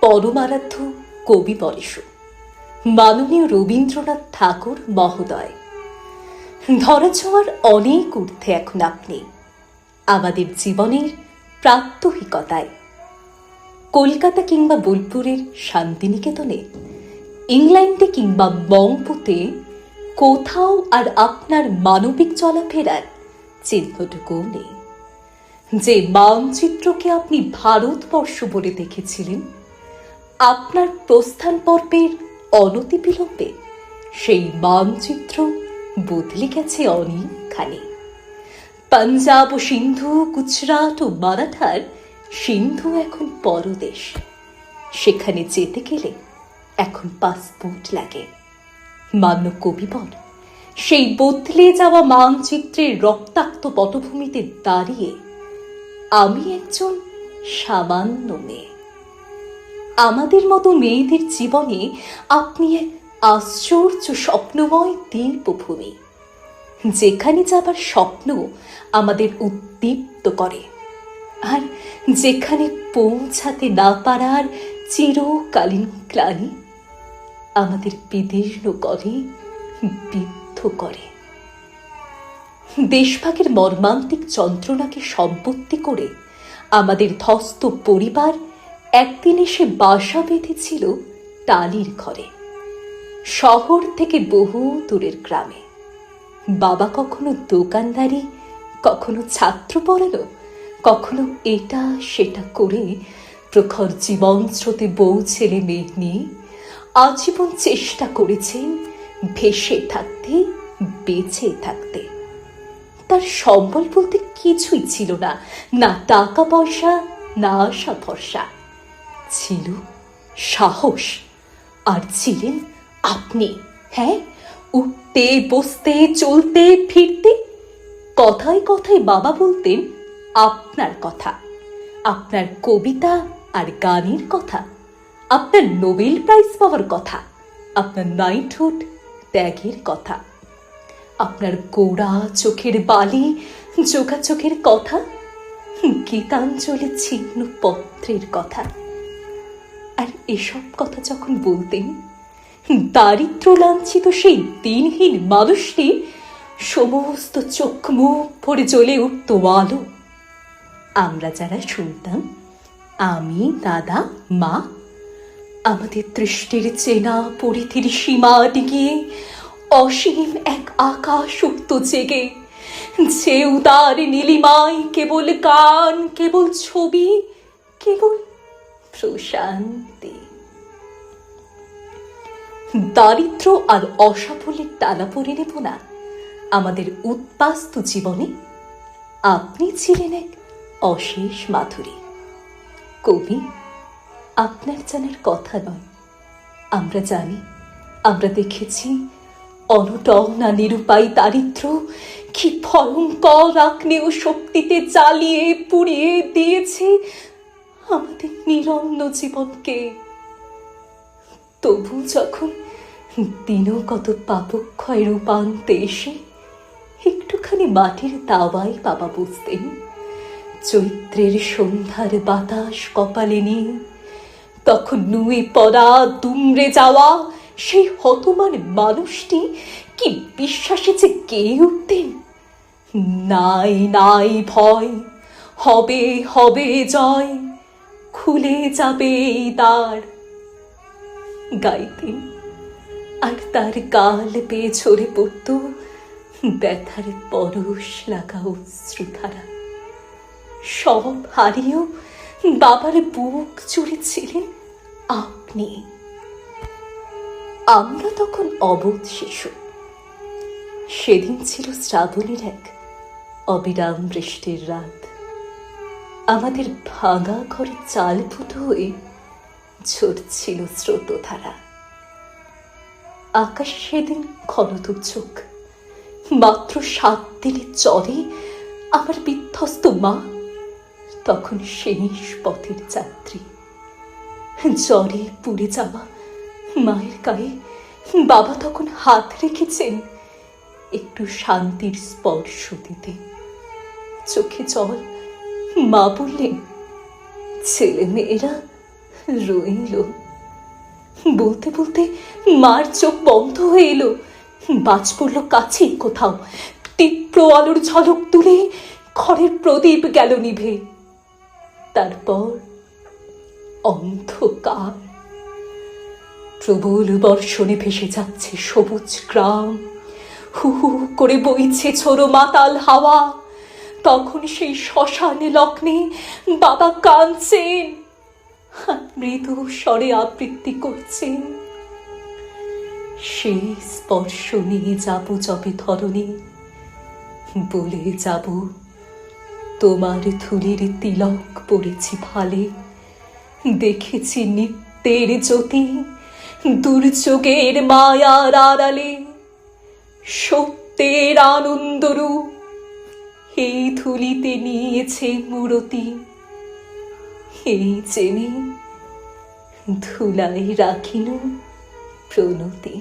পরমারাধ্য কবি পরেশ মাননীয় রবীন্দ্রনাথ ঠাকুর মহোদয়। ধরা ছোঁয়ার অনেক ঊর্ধ্বে এখন আপনি। আমাদের জীবনের প্রাত্যহিকতায়। কলকাতা কিংবা বোলপুরের শান্তিনিকেতনে, ইংল্যান্ডে কিংবা মংপুতে কোথাও আর আপনার মানবিক চলাফেরার চিহ্নটুকু নেই। যে মানচিত্রকে আপনি ভারতবর্ষ বলে দেখেছিলেন আপনার প্রস্থান পর্বের অনতিবিলম্বে সেই মানচিত্র বদলে গেছে অনেকখানি। পাঞ্জাব ও সিন্ধু, গুজরাট ও মারাঠার সিন্ধু এখন পরদেশ। সেখানে যেতে গেলে এখন পাসপোর্ট লাগে। মান্য কবিবর সেই বদলে যাওয়া মানচিত্রের রক্তাক্ত পটভূমিতে দাঁড়িয়ে আমি একজন সামান্য মেয়ে। আমাদের মতো মেয়েদের জীবনে আপনি এক আশ্চর্য স্বপ্নময় দীর্ঘভূমি। যেখানে যাবার স্বপ্ন আমাদের উদ্দীপ্ত করে। আর যেখানে পৌঁছাতে না পারার চিরকালীন ক্লানি আমাদের বিদীর্ণ করে বিদ্ধ করে। দেশভাগের মর্মান্তিক যন্ত্রণাকে সম্পত্তি করে আমাদের ধস্ত পরিবার একদিন এসে বাসা বেঁধেছিল টালির ঘরে। শহর থেকে বহু দূরের গ্রামে। বাবা কখনো দোকানদারি, কখনো ছাত্র পড়ালো, কখনো এটা সেটা করে প্রখর জীবন স্রোতে বউ ছেলে মেয়ে নিয়ে আজীবন চেষ্টা করেছেন ভেসে থাকতে, বেঁচে থাকতে। তার সম্বল বলতে কিছুই ছিল না না টাকা পয়সা, না আশা ভরসা। ছিল সাহস আর ছিলেন আপনি হ্যাঁ? উঠতে, বসতে, চলতে, ফিরতে কথায় কথায় বাবা বলতেন আপনার কথা, আপনার কবিতা আর গানের কথা, আপনার নোবেল প্রাইজ পাওয়ার কথা, আপনার নাইটহুড ত্যাগের কথা, আপনার গোড়া চোখের বালি চোখের কথা, গীতাঞ্জলি ছিন্ন পত্রের কথা। আর এসব কথা যখন বলতেন দারিদ্র লাঞ্ছিত সেই দিনহীন মানুষটি সমস্ত চোখ মুখ ভরে জ্বলে উঠত আলো। আমরা যারা শুনতাম, আমি, দাদা, মা, আমাদের দৃষ্টির চেনা পরিধির সীমা ডিগিয়ে অসীম এক আকাশ উঠত জেগে। যে উদার নীলিমায় কেবল গান, কেবল ছবি, কেবল প্রশান্তি দারিদ্র আর অসাফল্যের টানা পড়ে নেব না। আমাদের উৎপাস্ত জীবনে আপনি ছিলেন এক অশেষ মাধুরী। কবি, আপনার জানার কথা নয়। আমরা জানি, আমরা দেখেছি, অনটনা নিরুপায় দারিদ্র কি ভয়ঙ্কর আগ্নেয় শক্তিতে জ্বালিয়ে পুড়িয়ে দিয়েছে আমাদের নিরন্ন জীবনকে। তবু যখন দিনও কত পাপক্ষয় রূপান্তে এসে একটুখানি মাটির দাওয়ায় বাবা বুঝতেন চৈত্রের সন্ধ্যার বাতাস কপালে নিয়ে, তখন নুয়ে পড়া দুমড়ে যাওয়া সেই হতমান মানুষটি কি বিশ্বাসে যে কে উঠতেন? নাই নাই ভয়, হবে হবে জয়। খুলে যাবে এই দ্বার। গাইতেন আর তার গাল পেয়ে ঝরে পড়ত ব্যথার পরশ লাগা অশ্রুধারা। সব হারিয়েও বাবার বুক জুড়েছিলেন আপনি। আমরা তখন অবোধ শিশু। সেদিন ছিল শ্রাবণের এক অবিরাম বৃষ্টির রাত। আমাদের ভাঙা ঘরে চাল ফুটো হয়ে ঝরছিল স্রোতধারা। আকাশ সেদিন ঘনদুর্যোগ মাত্র সাত দিনের চরে আমার বিধ্বস্ত মা, তখন শেষ পথের যাত্রী। জ্বরে পুড়ে যাওয়া মায়ের গায়ে বাবা তখন হাত রেখেছেন একটু শান্তির স্পর্শ দিতে। চোখে জল মা বললেন ছেলে মেয়েরা রইল। বলতে বলতে মার চোখ বন্ধ হয়ে এলো। বাজ পড়ল কাছেই কোথাও। তীব্র আলোর ঝলক তুলে ঘরের প্রদীপ গেল নিভে। তারপর অন্ধকার। প্রবল বর্ষণে ভেসে যাচ্ছে সবুজ গ্রাম। হু হু করে বইছে ছোড়ো মাতাল হাওয়া। তখন সেই শ্মশানে লগ্নে বাবা কাঁদছেন মৃদু স্বরে আবৃত্তি করছেন। সেই স্পর্শ নিয়ে যাব যবে ধরনে বলে যাব, তোমার থুলির তিলক পড়েছি ভালে, দেখেছি নিত্যের জ্যোতি, দুর্যোগের মায়ার আড়ালে, সত্যের আনন্দরূপ। এই ধুলিতে নিয়েছে মূরতি। এই জেনে ধুলাই রাখিনু প্রণতি।